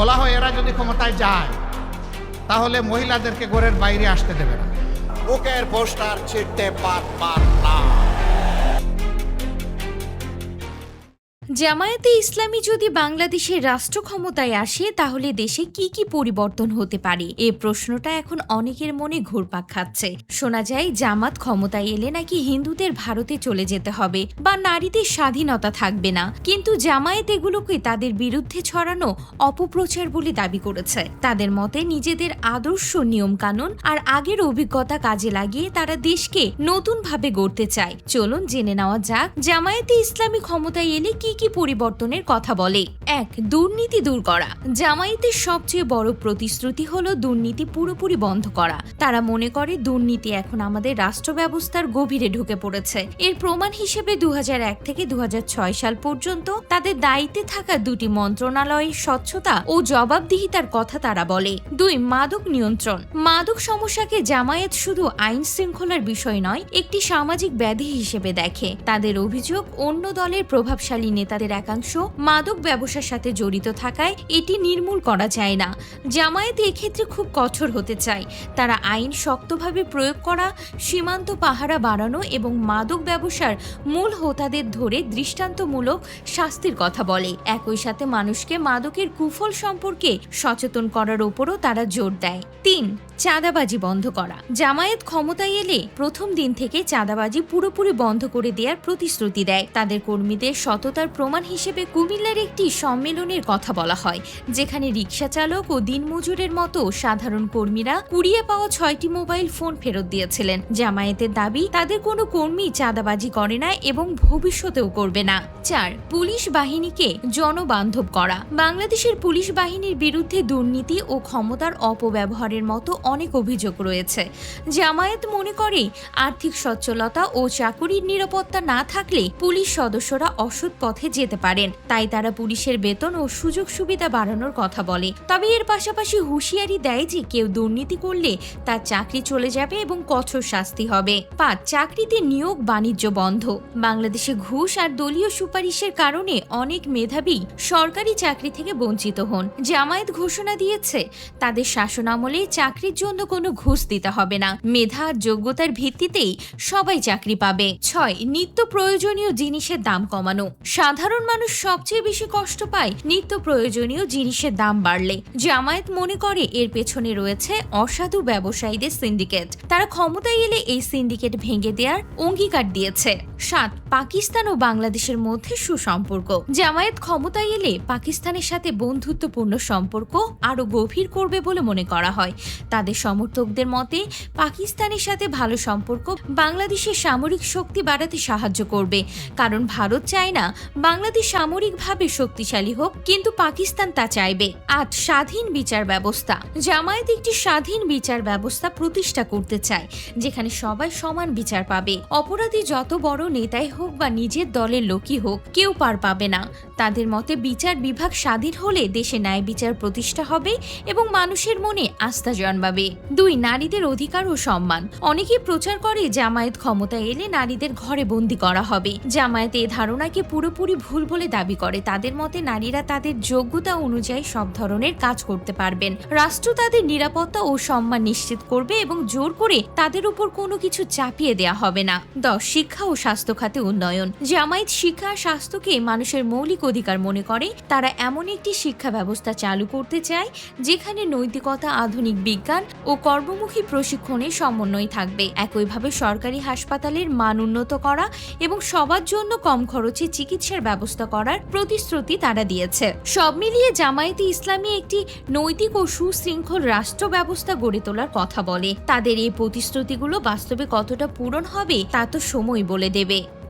বলা হয় এরা যদি ক্ষমতায় যায়, তাহলে মহিলাদেরকে ঘরের বাইরে আসতে দেবে না। বুকের পোস্টার ছিটতে পার পার না। জামায়াতে ইসলামী যদি বাংলাদেশের রাষ্ট্র ক্ষমতায় আসে, তাহলে দেশে কি কি পরিবর্তন হতে পারে? এই প্রশ্নটা এখন অনেকের মনে ঘুরপাক খাচ্ছে। শোনা যায়, জামাত ক্ষমতায় এলে নাকি হিন্দুদের ভারতে চলে যেতে হবে বা নারীদের স্বাধীনতা থাকবে না। কিন্তু জামায়াত এগুলোকে তাদের বিরুদ্ধে ছড়ানো অপপ্রচার বলে দাবি করেছে। তাদের মতে, নিজেদের আদর্শ নিয়মকানুন আর আগের অভিজ্ঞতা কাজে লাগিয়ে তারা দেশকে নতুনভাবে গড়তে চায়। চলুন জেনে নেওয়া যাক, জামায়াতে ইসলামী ক্ষমতায় এলে কি কি পরিবর্তনের কথা বলে। এক, দুর্নীতি দূর করা। জামায়াতের সবচেয়ে বড় প্রতিশ্রুতি হলো দুর্নীতি পুরোপুরি বন্ধ করা। তারা মনে করে দুর্নীতি এখন আমাদের রাষ্ট্র ব্যবস্থার গভীরে ঢুকে পড়েছে। এর প্রমাণ হিসেবে দু থেকে দু সাল পর্যন্ত তাদের দায়িত্বে থাকা দুটি মন্ত্রণালয়ের স্বচ্ছতা ও জবাবদিহিতার কথা তারা বলে। দুই, মাদক নিয়ন্ত্রণ। মাদক সমস্যাকে জামায়াত শুধু আইন শৃঙ্খলার বিষয় নয়, একটি সামাজিক ব্যাধি হিসেবে দেখে। তাদের অভিযোগ অন্য দলের প্রভাবশালী নেতাদের একাংশ মাদক ব্যবসার সাথে জড়িত থাকায় এটি নির্মূল করা যায় না। জামায়াত এক্ষেত্রে খুব কঠোর হতে চায়। তারা আইন শক্তভাবে প্রয়োগ করা, সীমান্ত পাহারা বাড়ানো এবং মাদক ব্যবসার মূল হোতাদের ধরে দৃষ্টান্তমূলক শাস্তির কথা বলে। একই সাথে মানুষকে মাদকের কুফল সম্পর্কে সচেতন করার ওপরও তারা জোর দেয়। তিন, চাঁদাবাজি বন্ধ করা। জামায়াত ক্ষমতায় এলে প্রথম দিন থেকে চাঁদাবাজি পুরোপুরি বন্ধ করে দেওয়ার প্রতিশ্রুতি দেয়। তাদের কর্মীদের সততার প্রমাণ হিসেবে কুমিল্লার একটি সম্মেলনের কথা বলা হয়, যেখানে রিক্সা চালক ও দিনমজুরের মতো সাধারণ কর্মীরা কুড়িয়ে পাওয়া ছয়টি মোবাইল ফোন ফেরত দিয়েছিলেন। জামায়াতের দাবি, তাদের কোনো কর্মী চাঁদাবাজি করে না এবং ভবিষ্যতেও করবে না। চার, পুলিশ বাহিনীকে জনবান্ধব করা। বাংলাদেশের পুলিশ বাহিনীর বিরুদ্ধে দুর্নীতি ও ক্ষমতার অপব্যবহারের মতো অনেক অভিযোগ রয়েছে। জামায়াত মনে করে, আর্থিক সচ্ছলতা ও চাকুরির নিরাপত্তা না থাকলে পুলিশ সদস্যরা অসৎ পথে যেতে পারেন। তাই তারা পুলিশের বেতন ও সুযোগ সুবিধা বাড়ানোর কথা বলে। তবে এর পাশাপাশি হুঁশিয়ারি দেয় যে, কেউ দুর্নীতি করলে তার চাকরি চলে যাবে এবং কঠোর শাস্তি হবে। পাঁচ, চাকরিতে নিয়োগ বাণিজ্য বন্ধ। বাংলাদেশে ঘুষ আর দলীয় সুপারিশের কারণে অনেক মেধাবী সরকারি চাকরি থেকে বঞ্চিত হন। জামায়াত ঘোষণা দিয়েছে, তাদের শাসনামলে চাকরির জন্য কোনো ঘুষ দিতে হবে না। মেধা আর যোগ্যতার ভিত্তিতেই সবাই চাকরি পাবে। ছয়, নিত্য প্রয়োজনীয় জিনিসের দাম কমানো। সাধারণ মানুষ সবচেয়ে বেশি কষ্ট পায় নিত্য প্রয়োজনীয় জিনিসের দাম বাড়লে। জামায়াত মনে করে এর পেছনে রয়েছে অসাধু ব্যবসায়ীদের সিন্ডিকেট। তারা ক্ষমতায় এলে এই সিন্ডিকেট ভেঙে দেওয়ার অঙ্গীকার দিয়েছে। সাত, পাকিস্তান ও বাংলাদেশের মধ্যে সুসম্পর্ক। জামায়াত ক্ষমতায় এলে পাকিস্তানের সাথে বন্ধুত্বপূর্ণ সম্পর্ক আরও গভীর করবে বলে মনে করা হয়। তাদের সমর্থকদের মতে, পাকিস্তানের সাথে ভালো সম্পর্ক বাংলাদেশের সামরিক শক্তি বাড়াতে সাহায্য করবে। কারণ ভারত চায় না, বাংলাদেশ সামরিকভাবে শক্তিশালী হোক, কিন্তু পাকিস্তান তা চাইবে। আট, স্বাধীন বিচার ব্যবস্থা। জামায়াত একটি স্বাধীন বিচার ব্যবস্থা প্রতিষ্ঠা করতে চায়, যেখানে সবাই সমান বিচার পাবে। অপরাধী যত বড় নেতাই হোক বা নিজের দলের লোকই হোক, কেউ পার পাবে না। তাদের মতে বিচার বিভাগ স্বাধীন হলে দেশে ন্যায় বিচার প্রতিষ্ঠা হবে এবং মানুষের মনে আস্থা জন্মাবে। দুই, নারীদের অধিকার ও সম্মান। অনেকেই প্রচার করে জামায়াত ক্ষমতায় এলে নারীদের ঘরে বন্দি করা হবে। জামায়াত এ ধারণাকে পুরোপুরি ভুল বলে দাবি করে। তাদের মতে নারীরা তাদের যোগ্যতা অনুযায়ী সব ধরনের কাজ করতে পারবেন। রাষ্ট্র তাদের নিরাপত্তা ও সম্মান নিশ্চিত করবে এবং জোর করে তাদের উপর কোনো কিছু চাপিয়ে দেয়া হবে না। দশ, শিক্ষা ও স্বাস্থ্য খাতে উন্নয়ন। জামায়াত শিক্ষা স্বাস্থ্যকে মানুষের মৌলিক অধিকার মনে করে, তারা এমন একটি শিক্ষা ব্যবস্থা চালু করতে চায়, যেখানে নৈতিকতা, আধুনিক বিজ্ঞান ও কর্মমুখী প্রশিক্ষণের সমন্বয় থাকবে। একইভাবে সরকারি হাসপাতালের মান উন্নত করা এবং সবার জন্য কম খরচে চিকিৎসার ব্যবস্থা করার প্রতিশ্রুতি তারা দিয়েছে। সব মিলিয়ে জামায়াতে ইসলামী একটি নৈতিক ও সুশৃঙ্খল রাষ্ট্র ব্যবস্থা গড়ে তোলার কথা বলে। তাদের এই প্রতিশ্রুতিগুলো বাস্তবে কতটা পূরণ হবে, তা তো সময় বলে দেবে। TV.